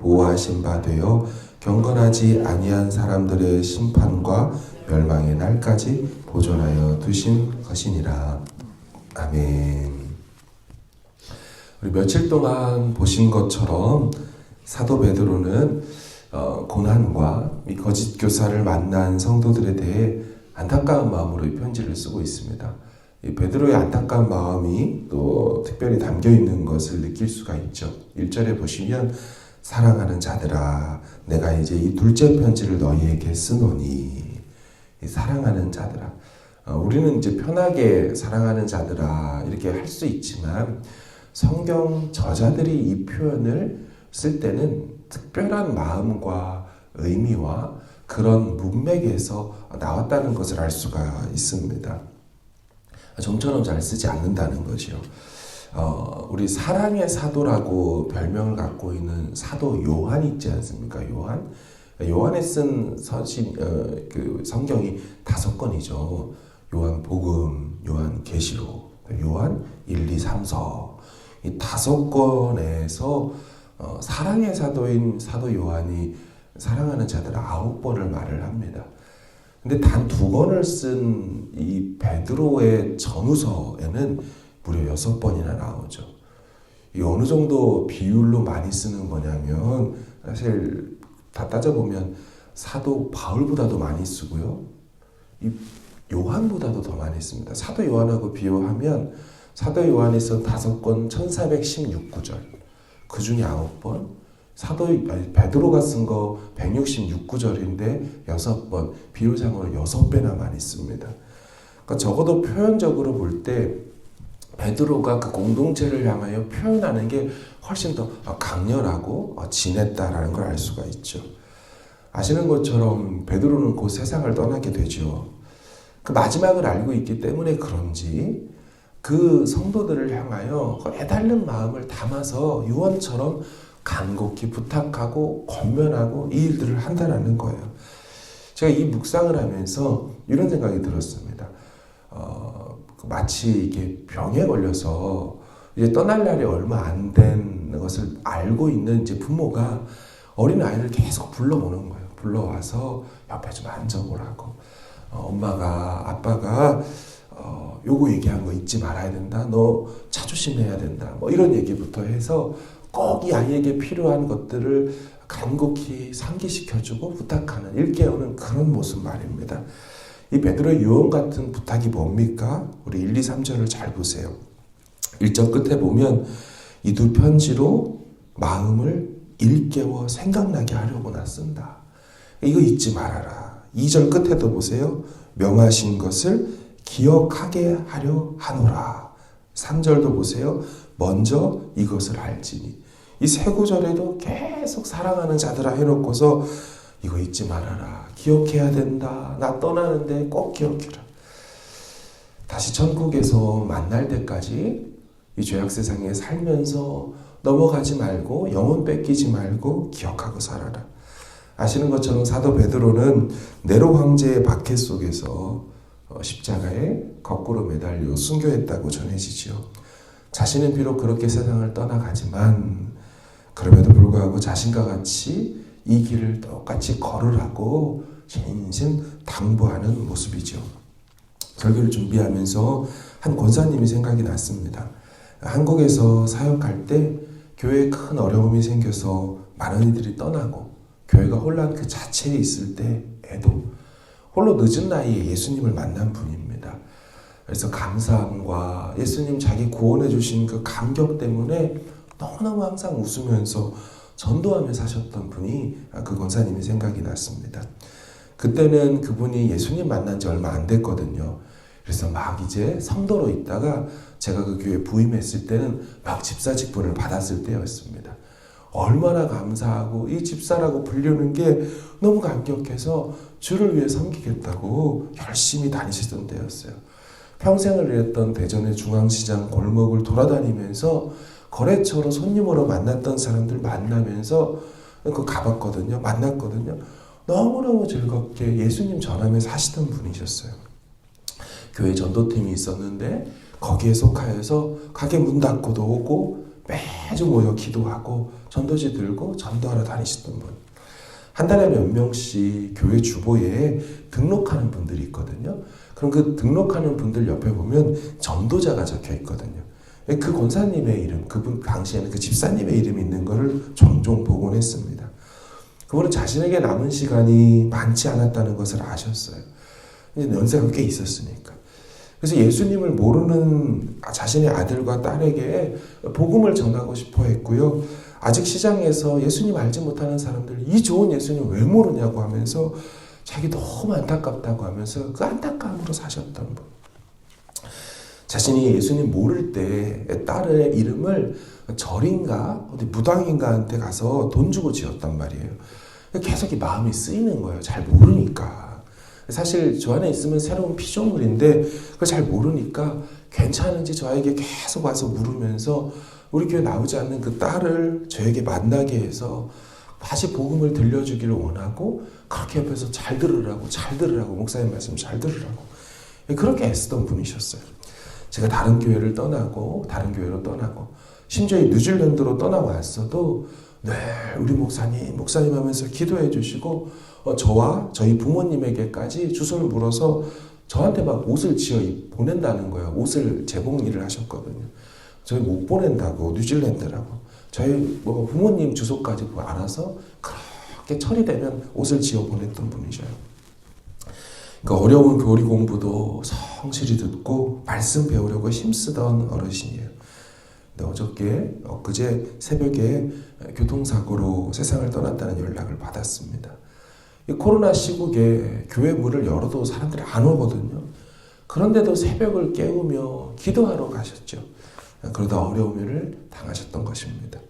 보호하신 바 되어 경건하지 아니한 사람들의 심판과 멸망의 날까지 보존하여 두신 것이니라. 아멘. 우리 며칠 동안 보신 것처럼 사도 베드로는 어, 고난과 이 거짓 교사를 만난 성도들에 대해 안타까운 마음으로 이 편지를 쓰고 있습니다. 이 베드로의 안타까운 마음이 또 특별히 담겨 있는 것을 느낄 수가 있죠. 1절에 보시면 사랑하는 자들아 내가 이제 이 둘째 편지를 너희에게 쓰노니 이 사랑하는 자들아 어, 우리는 이제 편하게 사랑하는 자들아 이렇게 할 수 있지만 성경 저자들이 이 표현을 쓸 때는 특별한 마음과 의미와 그런 문맥에서 나왔다는 것을 알 수가 있습니다. 좀처럼 잘 쓰지 않는다는 거죠. 어, 우리 사랑의 사도라고 별명을 갖고 있는 사도 요한 있지 않습니까? 요한. 요한에 쓴 서신, 어, 그 성경이 다섯 권이죠. 요한 복음, 요한 계시록, 요한 1, 2, 3서. 이 다섯 권에서 어, 사랑의 사도인 사도 요한이 사랑하는 자들 아홉 번을 말을 합니다. 근데 단 두 권을 쓴 이 베드로의 전후서에는 무려 여섯 번이나 나오죠. 이 어느 정도 비율로 많이 쓰는 거냐면 사실 다 따져보면 사도 바울보다도 많이 쓰고요. 이 요한보다도 더 많이 씁니다. 사도 요한하고 비교하면 사도 요한이 쓴 다섯 권 1416구절 그 중에 아홉 번 사도 베드로가 쓴 거 166구절인데 여섯 번 비율상으로 여섯 배나 많이 씁니다. 그러니까 적어도 표현적으로 볼때 베드로가 그 공동체를 향하여 표현하는 게 훨씬 더 강렬하고 진했다라는 걸 알 수가 있죠. 아시는 것처럼 베드로는 곧 세상을 떠나게 되죠. 그 마지막을 알고 있기 때문에 그런지 그 성도들을 향하여 그 애달는 마음을 담아서 유언처럼 간곡히 부탁하고 권면하고 이 일들을 한다라는 거예요. 제가 이 묵상을 하면서 이런 생각이 들었습니다. 어, 마치 이게 병에 걸려서 이제 떠날 날이 얼마 안 된 것을 알고 있는 이제 부모가 어린 아이를 계속 불러오는 거예요. 불러와서 옆에 좀 앉아보라고. 어, 엄마가 아빠가 어, 요거 얘기한 거 잊지 말아야 된다. 너 자조심해야 된다. 뭐 이런 얘기부터 해서 꼭 이 아이에게 필요한 것들을 간곡히 상기시켜주고 부탁하는 일깨우는 그런 모습 말입니다. 이 베드로의 유언 같은 부탁이 뭡니까? 우리 1, 2, 3절을 잘 보세요. 1절 끝에 보면 이 두 편지로 마음을 일깨워 생각나게 하려고 놨습니다. 이거 잊지 말아라. 2절 끝에도 보세요. 명하신 것을 기억하게 하려 하노라. 3절도 보세요. 먼저 이것을 알지니. 이 세 구절에도 계속 사랑하는 자들아 해놓고서 이거 잊지 말아라. 기억해야 된다. 나 떠나는데 꼭 기억해라. 다시 천국에서 만날 때까지 이 죄악 세상에 살면서 넘어가지 말고 영혼 뺏기지 말고 기억하고 살아라. 아시는 것처럼 사도 베드로는 네로 황제의 박해 속에서 십자가에 거꾸로 매달려 순교했다고 전해지지요. 자신은 비록 그렇게 세상을 떠나가지만 그럼에도 불구하고 자신과 같이 이 길을 똑같이 걸으라고 진심 당부하는 모습이죠. 설교를 준비하면서 한 권사님이 생각이 났습니다. 한국에서 사역할 때 교회에 큰 어려움이 생겨서 많은 이들이 떠나고 교회가 혼란 그 자체에 있을 때에도 홀로 늦은 나이에 예수님을 만난 분입니다. 그래서 감사함과 예수님 자기 구원해 주신 그 감격 때문에 너무너무 항상 웃으면서 전도하며 사셨던 분이 그 권사님이 생각이 났습니다. 그때는 그분이 예수님 만난 지 얼마 안 됐거든요. 그래서 막 이제 성도로 있다가 제가 그 교회 부임했을 때는 막 집사 직분을 받았을 때였습니다. 얼마나 감사하고 이 집사라고 불리는 게 너무 감격해서 주를 위해 섬기겠다고 열심히 다니시던 때였어요. 평생을 일했던 대전의 중앙시장 골목을 돌아다니면서 거래처로 손님으로 만났던 사람들 만나면서 그 가봤거든요. 만났거든요. 너무너무 즐겁게 예수님 전하며 사시던 분이셨어요. 교회 전도팀이 있었는데 거기에 속하여서 가게 문 닫고도 오고 매주 모여 기도하고 전도지 들고 전도하러 다니시던 분. 한 달에 몇 명씩 교회 주보에 등록하는 분들이 있거든요. 그럼 그 등록하는 분들 옆에 보면 전도자가 적혀 있거든요. 그 권사님의 이름, 그분 당시에는 그 집사님의 이름이 있는 것을 종종 보곤 했습니다. 그분은 자신에게 남은 시간이 많지 않았다는 것을 아셨어요. 연세가 꽤 있었으니까. 그래서 예수님을 모르는 자신의 아들과 딸에게 복음을 전하고 싶어 했고요. 아직 시장에서 예수님 알지 못하는 사람들 이 좋은 예수님 왜 모르냐고 하면서 자기 너무 안타깝다고 하면서 그 안타까움으로 사셨던 분. 자신이 예수님 모를 때 딸의 이름을 절인가 어디 무당인가한테 가서 돈 주고 지었단 말이에요. 계속 이 마음이 쓰이는 거예요. 잘 모르니까. 사실 저 안에 있으면 새로운 피조물인데 그걸 잘 모르니까 괜찮은지 저에게 계속 와서 물으면서 우리 교회 나오지 않는 그 딸을 저에게 만나게 해서 다시 복음을 들려주기를 원하고 그렇게 옆에서 잘 들으라고 잘 들으라고 목사님 말씀 잘 들으라고 그렇게 애쓰던 분이셨어요. 제가 다른 교회를 떠나고 다른 교회로 떠나고 심지어 뉴질랜드로 떠나왔어도 네 우리 목사님 목사님 하면서 기도해 주시고 어, 저와 저희 부모님에게까지 주소를 물어서 저한테 막 옷을 지어 보낸다는 거예요. 옷을 제공 일을 하셨거든요. 저희 못 보낸다고 뉴질랜드라고 저희 뭐 부모님 주소까지 알아서 그렇게 처리되면 옷을 지어 보냈던 분이셔요. 그러니까 어려운 교리 공부도 성실히 듣고 말씀 배우려고 힘쓰던 어르신이에요. 근데 어저께 엊그제 새벽에 교통사고로 세상을 떠났다는 연락을 받았습니다. 이 코로나 시국에 교회 문을 열어도 사람들이 안 오거든요. 그런데도 새벽을 깨우며 기도하러 가셨죠. 그러다 어려움을 당하셨던 것입니다.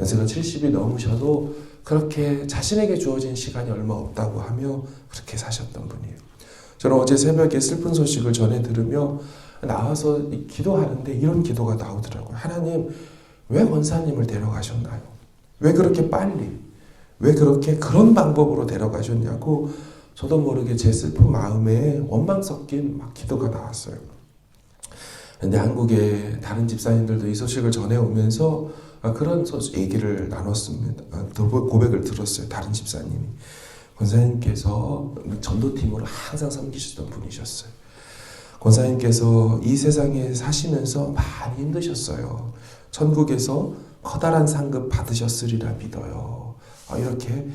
연세가 70이 넘으셔도 그렇게 자신에게 주어진 시간이 얼마 없다고 하며 그렇게 사셨던 분이에요. 저는 어제 새벽에 슬픈 소식을 전해 들으며 나와서 기도하는데 이런 기도가 나오더라고요. 하나님, 왜 권사님을 데려가셨나요? 왜 그렇게 빨리? 왜 그렇게 그런 방법으로 데려가셨냐고 저도 모르게 제 슬픈 마음에 원망 섞인 막 기도가 나왔어요. 근데 한국의 다른 집사님들도 이 소식을 전해오면서 그런 얘기를 나눴습니다. 고백을 들었어요. 다른 집사님이. 권사님께서 전도팀으로 항상 섬기셨던 분이셨어요. 권사님께서 이 세상에 사시면서 많이 힘드셨어요. 천국에서 커다란 상급 받으셨으리라 믿어요. 이렇게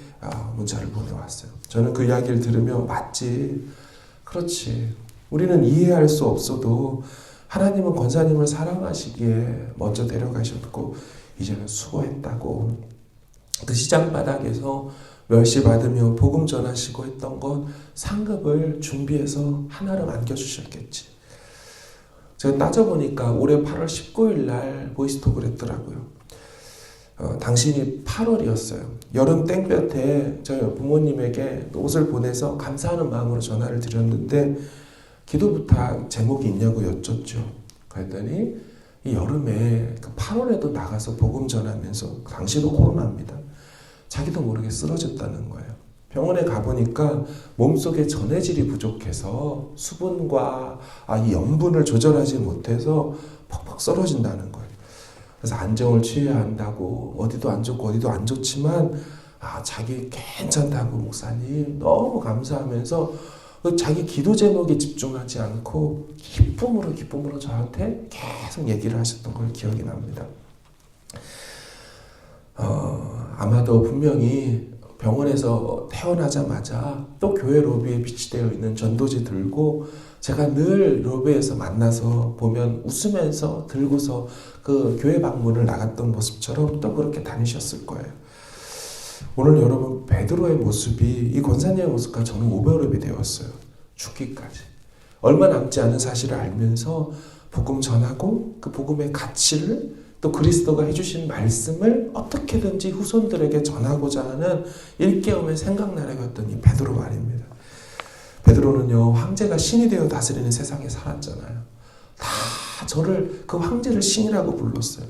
문자를 보내왔어요. 저는 그 이야기를 들으며 맞지. 그렇지. 우리는 이해할 수 없어도 하나님은 권사님을 사랑하시기에 먼저 데려가셨고 이제는 수고했다고 그 시장 바닥에서 멸시 받으며 복음 전하시고 했던 것 상급을 준비해서 하나를 안겨주셨겠지. 제가 따져보니까 올해 8월 19일 날 보이스톡을 했더라고요. 어, 당신이 8월이었어요. 여름 땡볕에 저희 부모님에게 옷을 보내서 감사하는 마음으로 전화를 드렸는데 기도 부탁 제목이 있냐고 여쭙죠. 그랬더니 이 여름에 그 8월에도 나가서 복음 전하면서 당시도 코로나입니다. 자기도 모르게 쓰러졌다는 거예요. 병원에 가보니까 몸속에 전해질이 부족해서 수분과 아, 이 염분을 조절하지 못해서 퍽퍽 썰어진다는 거예요. 그래서 안정을 취해야 한다고 어디도 안 좋고 어디도 안 좋지만 아, 자기 괜찮다고 목사님 너무 감사하면서 그 자기 기도 제목에 집중하지 않고 기쁨으로 기쁨으로 저한테 계속 얘기를 하셨던 걸 기억이 납니다. 아마도 분명히 병원에서 태어나자마자 또 교회 로비에 비치되어 있는 전도지 들고 제가 늘 로비에서 만나서 보면 웃으면서 들고서 그 교회 방문을 나갔던 모습처럼 또 그렇게 다니셨을 거예요. 오늘 여러분 베드로의 모습이 이 권사님의 모습과 저는 오버랩이 되었어요. 죽기까지. 얼마 남지 않은 사실을 알면서 복음 전하고 그 복음의 가치를 또 그리스도가 해주신 말씀을 어떻게든지 후손들에게 전하고자 하는 일깨움의 생각나래였던 이 베드로 말입니다. 베드로는요 황제가 신이 되어 다스리는 세상에 살았잖아요. 다 저를 그 황제를 신이라고 불렀어요.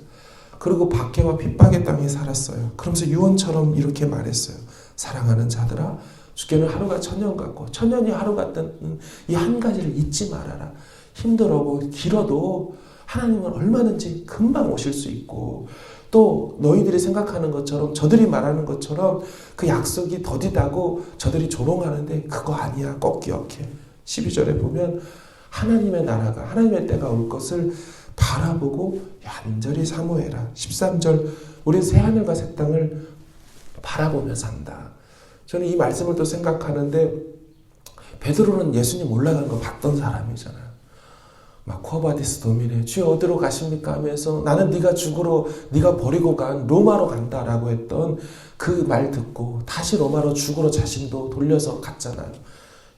그리고 박해와 핍박의 땅에 살았어요. 그러면서 유언처럼 이렇게 말했어요. 사랑하는 자들아, 주께는 하루가 천년 같고 천년이 하루 같던 이한 가지를 잊지 말아라. 힘들어고 길어도 하나님은 얼마든지 금방 오실 수 있고 또 너희들이 생각하는 것처럼 저들이 말하는 것처럼 그 약속이 더디다고 저들이 조롱하는데 그거 아니야. 꼭 기억해. 12절에 보면 하나님의 나라가 하나님의 때가 올 것을 바라보고 얌전히 사모해라. 13절 우리 새 하늘과 새 땅을 바라보며 산다. 저는 이 말씀을 또 생각하는데 베드로는 예수님 올라간 거 봤던 사람이잖아요. 막 코바디스 도미네 주여 어디로 가십니까 하면서 나는 네가 죽으러 네가 버리고 간 로마로 간다라고 했던 그 말 듣고 다시 로마로 죽으러 자신도 돌려서 갔잖아요.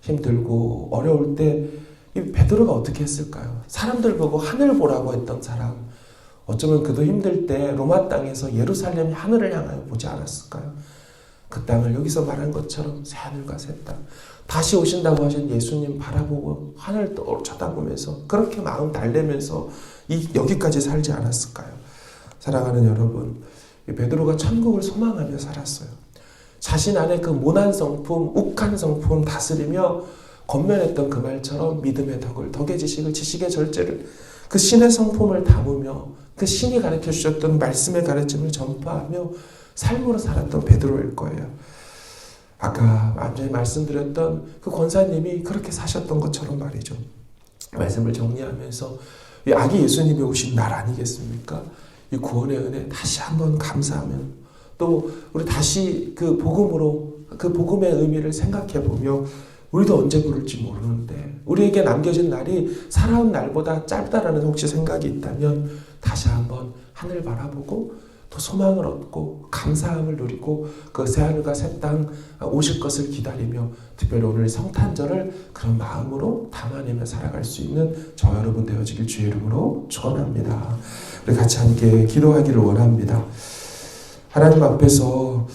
힘들고 어려울 때 이 베드로가 어떻게 했을까요? 사람들 보고 하늘 보라고 했던 사람. 어쩌면 그도 힘들 때 로마 땅에서 예루살렘 하늘을 향하여 보지 않았을까요? 그 땅을 여기서 말한 것처럼 새 하늘과 새 땅. 다시 오신다고 하신 예수님 바라보고 하늘 떠 쳐다보면서 그렇게 마음 달래면서 이 여기까지 살지 않았을까요? 사랑하는 여러분, 이 베드로가 천국을 소망하며 살았어요. 자신 안에 그 모난 성품, 욱한 성품 다스리며 건면했던 그 말처럼 믿음의 덕을, 덕의 지식을, 지식의 절제를, 그 신의 성품을 담으며 그 신이 가르쳐 주셨던 말씀의 가르침을 전파하며 삶으로 살았던 베드로일 거예요. 아까 앞전에 말씀드렸던 그 권사님이 그렇게 사셨던 것처럼 말이죠. 말씀을 정리하면서 이 아기 예수님이 오신 날 아니겠습니까? 이 구원의 은혜 다시 한번 감사하면 또 우리 다시 그 복음으로 그 복음의 의미를 생각해 보며 우리도 언제 부를지 모르는데 우리에게 남겨진 날이 살아온 날보다 짧다라는 혹시 생각이 있다면 다시 한번 하늘 바라보고 또 소망을 얻고 감사함을 누리고 그 새하늘과 새 땅 오실 것을 기다리며 특별히 오늘 성탄절을 그런 마음으로 담아내며 살아갈 수 있는 저 여러분 되어지길 주의 이름으로 축원합니다. 우리 같이 함께 기도하기를 원합니다. 하나님 앞에서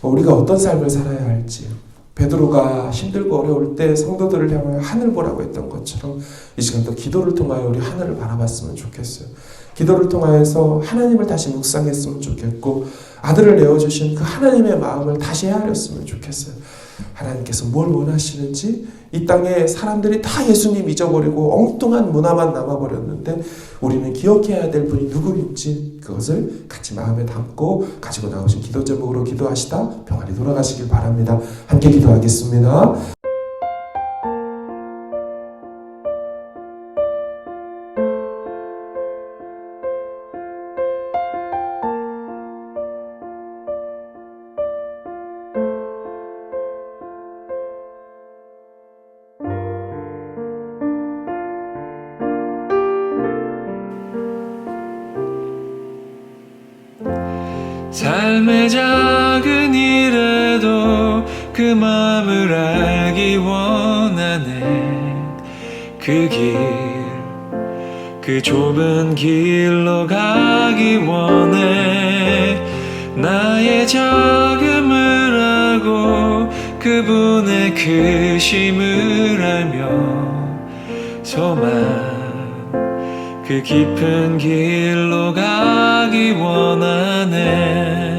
우리가 어떤 삶을 살아야 할지 베드로가 힘들고 어려울 때 성도들을 향하여 하늘 보라고 했던 것처럼 이 시간도 기도를 통하여 우리 하늘을 바라봤으면 좋겠어요. 기도를 통하여서 하나님을 다시 묵상했으면 좋겠고 아들을 내어주신 그 하나님의 마음을 다시 헤아렸으면 좋겠어요. 하나님께서 뭘 원하시는지 이 땅에 사람들이 다 예수님 잊어버리고 엉뚱한 문화만 남아버렸는데 우리는 기억해야 될 분이 누구인지 그것을 같이 마음에 담고 가지고 나오신 기도 제목으로 기도하시다 평안히 돌아가시길 바랍니다. 함께 기도하겠습니다. 그 좁은 길로 가기 원해. 나의 작음을 알고 그분의 크심을 알며 소망 그 깊은 길로 가기 원하네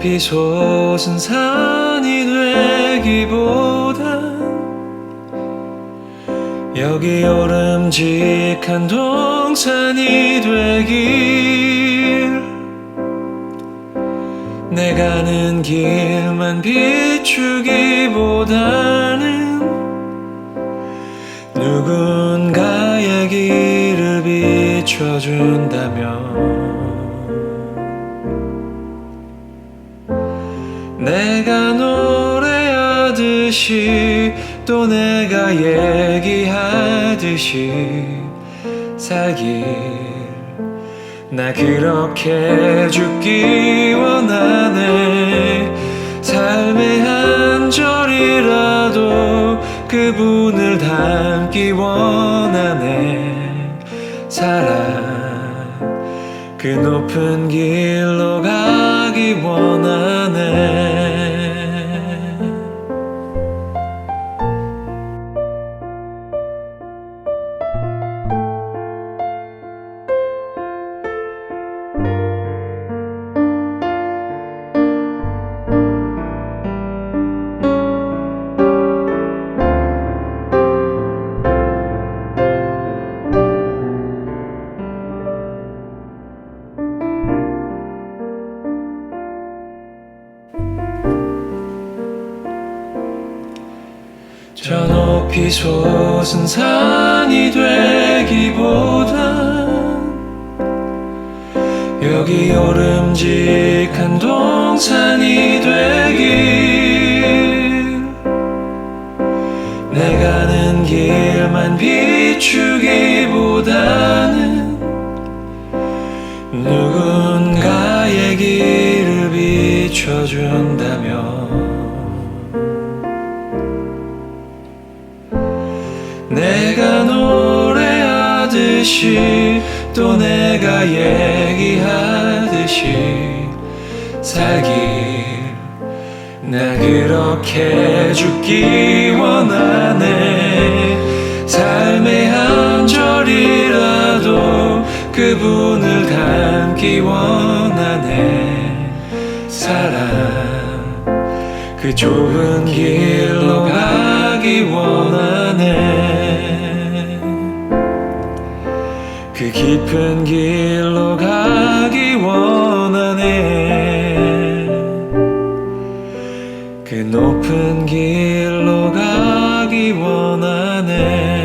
저 높이 솟은 산이 되기보단 여기 오름직한 동산이 되길. 내 가는 길만 비추기보다는 누군가의 길을 비춰준다면 하듯이 또 내가 얘기하듯이 살길 나 그렇게 죽기 원하네. 삶의 한 절이라도 그분을 닮기 원하네. 사랑 그 높은 길로 가기 원하네 저 높이 솟은 산이 되기보다 여기 오름직한 동산이 되길. 내 가는 길만 비추기 노래하듯이 또 내가 얘기하듯이 살길 나 그렇게 죽기 원하네. 삶의 한 절이라도 그분을 닮기 원하네. 사랑 그 좁은 길로 가기 원하네 깊은 길로 가기 원하네. 그 높은 길로 가기 원하네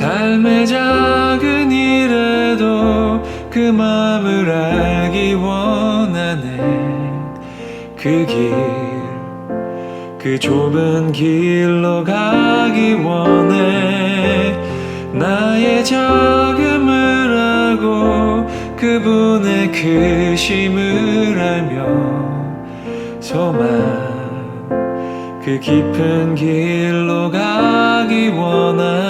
삶의 작은 일에도 그 마음을 알기 원하네. 그 길, 그 좁은 길로 가기 원해. 나의 작음을 알고 그분의 크심을 알며 소망 그 깊은 길로 가기 원하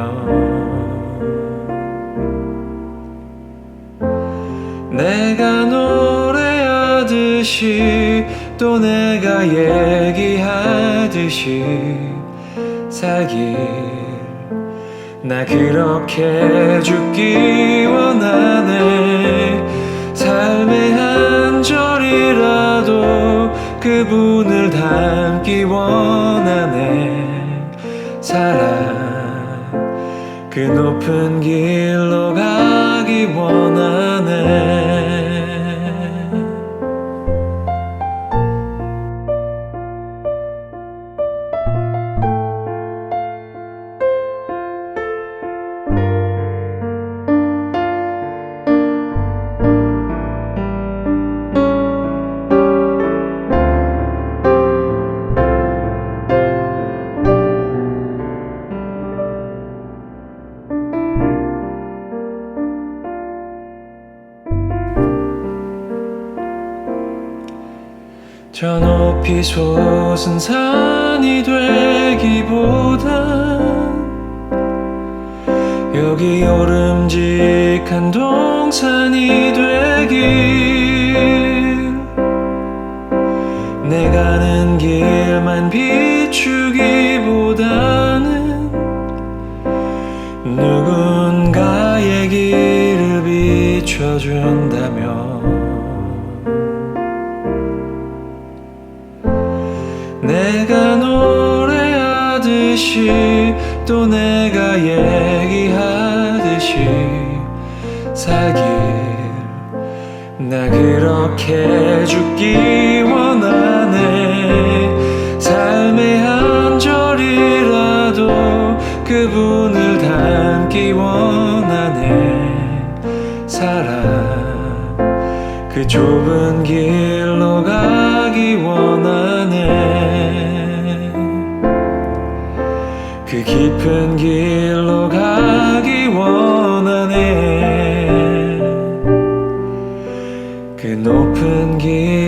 내가 노래하듯이 또 내가 얘기하듯이 살길 나 그렇게 죽기 원하네. 삶의 한 절이라도 그분을 닮기 원하네. 사랑 그 높은 길로 가기 원하네 높이 솟은 산이 되기보단 여기 오름직한 동산이 되길 내 가는 길만 비추기보다는 누군가의 길을 비춰준다면 듯이 또 내가 얘기하듯이 살길 나 그렇게 죽기 원하네. 삶의 한 절이라도 그분을 닮기 원하네. 사랑 그 좁은 길 깊은 길로 가기 원하네. 그 높은 길